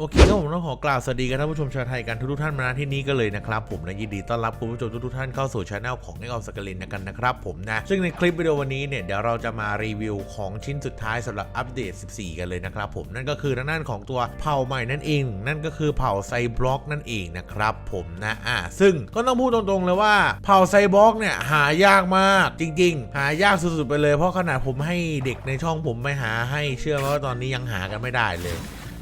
โอเคครับผมต้องขอกล่าวสวัสดีกันท่านผู้ชมชาวไทยกันทุกๆท่านมาณที่นี้กันเลยนะครับผมและยินดีต้อนรับคุณผู้ชมทุกๆท่านเข้าสู่ช anel ของ n อ o สกลินกันนะครับผมนะซึ่งในคลิปวิดีโอวันนี้เนี่ยเดี๋ยวเราจะมารีวิวของชิ้นสุดท้ายสำหรับอัปเดต 14 กันเลยนะครับผมนั่นก็คือทางด้านของตัวเผ่าใหม่นั่นเอง นั่นก็คือเผ่าไซบล็อกนั่นเองนะครับผมนะอ่าซึ่งก็ต้องพูดตรงๆเลยว่าเผ่าไซบล็อกเนี่ยหายากมากจริง ๆ หายากสุดๆไปเลยเพราะขนาดผมให้เด็กในช่องผมไปหาให้เชื่อว่าตอนนี้ยังหากันไม่ได้เลย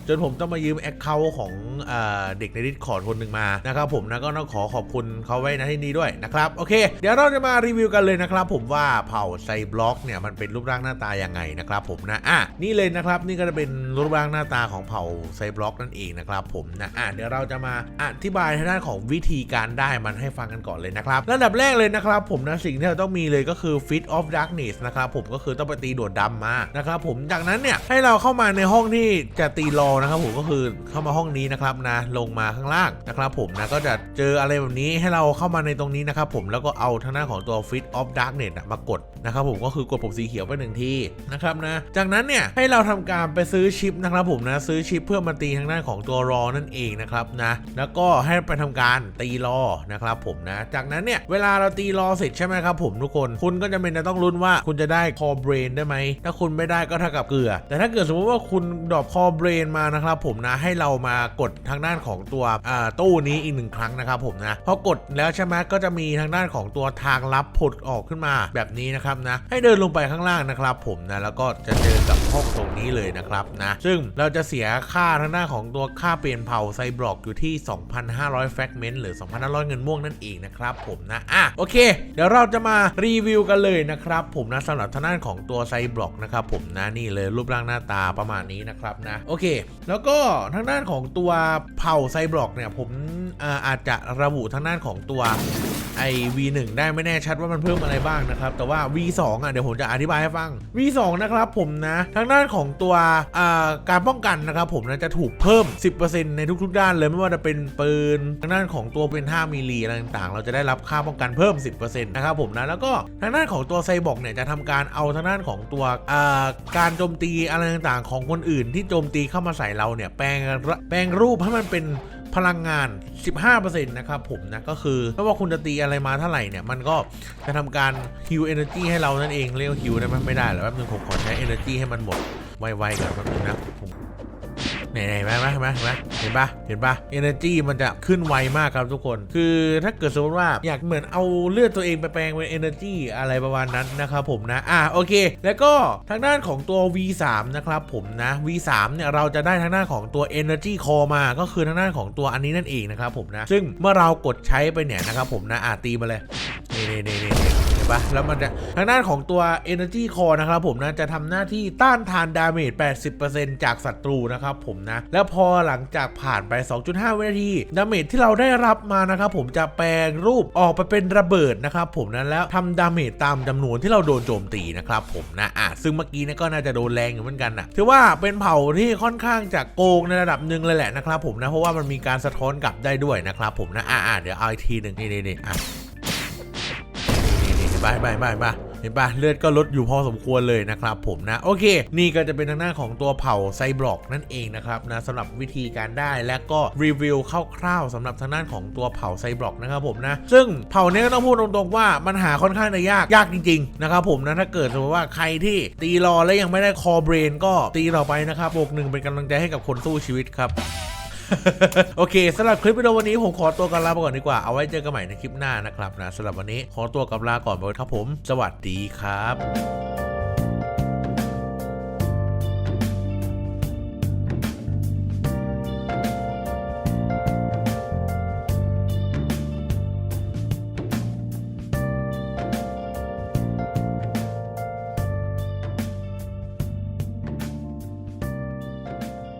จนผมต้องมายืมแอคเคาท์ของเอเด็กในดิสคอร์ดคนหนึ่งมานะครับผมนะก็ต้องขอขอบคุณเขาไว้นะที่นี้ด้วยนะครับโอเค เดี๋ยวเราจะมารีวิวกันเลยนะครับ ผมว่าเผ่าไซบล็อกเนี่ยมันเป็นรูปร่างหน้าตายังไงนะครับผมนะอะนี่เลยนะครับนี่ก็จะเป็นรูปร่างหน้าตาของเผ่าไซบล็อกนั่นเองนะครับผมนะอะเดี๋ยวเราจะมาอธิบายทางด้านของวิธีการได้มันให้ฟังกันก่อนเลยนะครับระดับแรกเลยนะครับผมนะสิ่งที่เราต้องมีเลยก็คือ Fit of Darkness นะครับผมก็คือต้องไปตีโดดดำมานะครับผมจากนั้นเนี่ยให้เราเข้ามาในห้องที่จะตีรอนะครับผมก็คือเข้ามาห้องนี้นะครับนะลงมาข้างล่างนะครับผมนะก็จะเจออะไรแบบนี้ให้เราเข้ามาในตรงนี้นะครับผมแล้วก็เอาทางหน้าของตัว Fit of Darkness อะมากดนะครับผมก็คือกดปุ่มสีเขียวไปหนึ่งทีนะครับนะจากนั้นเนี่ยให้เราทำการไปซื้อชิปนะครับผมนะซื้อชิปเพื่อมาตีทางด้านของตัวรอนั่นเองนะครับนะแล้วก็ให้ไปทำการตีรอนะครับผมนะจากนั้นเนี่ยเวลาเราตีรอเสร็จใช่ไหมครับผมทุกคนคุณก็จะเป็นจะต้องลุ้นว่าคุณจะได้คอเบรนได้ไหมถ้าคุณไม่ได้ก็เท่ากับเกลือ แต่ถ้าเกิดสมมติว่าคุณดรอปคอเบรนมานะครับผมนะให้เรามากดทางด้านของตัวตู้นี้อีกหนึ่งครั้งนะครับผมนะพอกดแล้วใช่ไหมก็จะมีทางด้านของตัวทางลับผลออกขึ้นมาแบบนี้นะครับนะให้เดินลงไปข้างล่างนะครับผมนะแล้วก็จะเจอกับห้องตรงนี้เลยนะครับนะซึ่งเราจะเสียค่าทางด้านของตัวค่าเปลี่ยนเผ่าไซบล็อกอยู่ที่ 2,500แฟกเมนต์หรือ 2,500 เงินม่วงนั่นเองนะครับผมนะอะโอเค เดี๋ยวเราจะมารีวิวกันเลยนะครับผมนะสำหรับทางด้านของตัวไซบล็อกนะครับผมนะนี่เลยรูปร่างหน้าตาประมาณนี้นะครับนะโอเคแล้วก็ทางด้านของตัวเผ่าไซบล็อกเนี่ย ผมอาจจะระบุทางด้านของตัวไอ V1 ได้ไม่แน่ชัดว่ามันเพิ่มอะไรบ้างนะครับ แต่ว่า V2 อะเดี๋ยวผมจะอธิบายให้ฟัง V2 นะครับผมนะทางด้านของตัวการป้องกันนะครับผมนะจะถูกเพิ่ม 10%ในทุกๆ ด้านเลยไม่ว่าจะเป็นปืนทางด้านของตัวเป็น 5มิลลิอะไรต่างๆ เราจะได้รับค่าป้องกันเพิ่ม 10%นะครับผมนะแล้วก็ทางด้านของตัวไซบอร์กเนี่ยจะทำการเอาทางด้านของตัวการโจมตีอะไรต่างๆ ของคนอื่นที่โจมตีเข้ามาใส่เราเนี่ยแปลงแปลงรูปให้มันเป็นพลังงาน 15%นะครับผมนะ ก็คือไม่ว่าคุณจะตีอะไรมาเท่าไหร่เนี่ย มันก็จะทำการคิวเอเนอร์จีให้เรานั่นเอง เรียกฮิวได้ไหมไม่ได้หรอกแป๊บนึงผมขอใช้เอเนอร์จีให้มันหมดไวๆก่อนแป๊บนึงนะผม ไหนๆไหมไหมไหมไหมเห็นปะเห็นปะ energy มันจะขึ้นไวมากครับทุกคน คือถ้าเกิดสมมติว่าอยากเหมือนเอาเลือดตัวเองไปแปลงเป็น energy อะไรประมาณนั้นนะครับผมนะ อะโอเค แล้วก็ทางด้านของตัว V3 นะครับผมนะ V3 เนี่ยเราจะได้ทางด้านของตัว energy core มา ก็คือทางด้านของตัวอันนี้นั่นเองนะครับผมนะ ซึ่งเมื่อเรากดใช้ไปเนี่ยนะครับผมนะอะตีมาเลยนี่นี่นี่นี่เห็น ปะแล้วมันจะทางด้านของตัว Energy Core นะครับผมนะจะทำหน้าที่ต้านทานดาเมจ 80%จากศัตรูนะครับผมนะ แล้วพอหลังจากผ่านไป 2.5 วินาที ดาเมจที่เราได้รับมานะครับผมจะแปลงรูปออกไปเป็นระเบิดนะครับผมนะแล้วทำดาเมจตามจำนวนที่เราโดนโจมตีนะครับผมนะอะซึ่งเมื่อกี้เนะก็น่าจะโดนแรงอยู่เหมือนกันนะถือว่าเป็นเผ่าที่ค่อนข้างจะโกงในระดับหนึ่งเลยแหละนะครับผมนะเพราะว่ามันมีการสะท้อนกลับได้ด้วยนะครับผมนะอะอะเดี๋ยวเอาอีกทีหนึ่งนี่นี่นี่อะ นี่นี่เห็นปะเห็นปะเห็นปะเห็นปเห็นปะเลือดก็ลดอยู่พอสมควรเลยนะครับผมนะ โอเค นี่ก็จะเป็นทางหน้าของตัวเผ่าไซบล็อกนั่นเองนะครับนะสำหรับวิธีการได้และก็รีวิวคร่าวๆสำหรับทางด้านของตัวเผ่าไซบล็อกนะครับผมนะ ซึ่งเผ่าเนี้ยก็ต้องพูดตรงๆว่ามันหาค่อนข้างจะยากยากจริงๆนะครับผมนะถ้าเกิดสมมติว่าใครที่ตีรอแล้วยังไม่ได้คอเบรนก็ตีต่อไปนะครับบวกหนึ่งเป็นกำลังใจให้กับคนสู้ชีวิตครับ โอเคสำหรับคลิปวิดีโอวันนี้ผมขอตัวกันลาไปก่อนดีกว่า เอาไว้เจอกันใหม่ในคลิปหน้านะครับนะสำหรับวันนี้ขอตัวกับลาก่อนไปครับผม สวัสดีครับ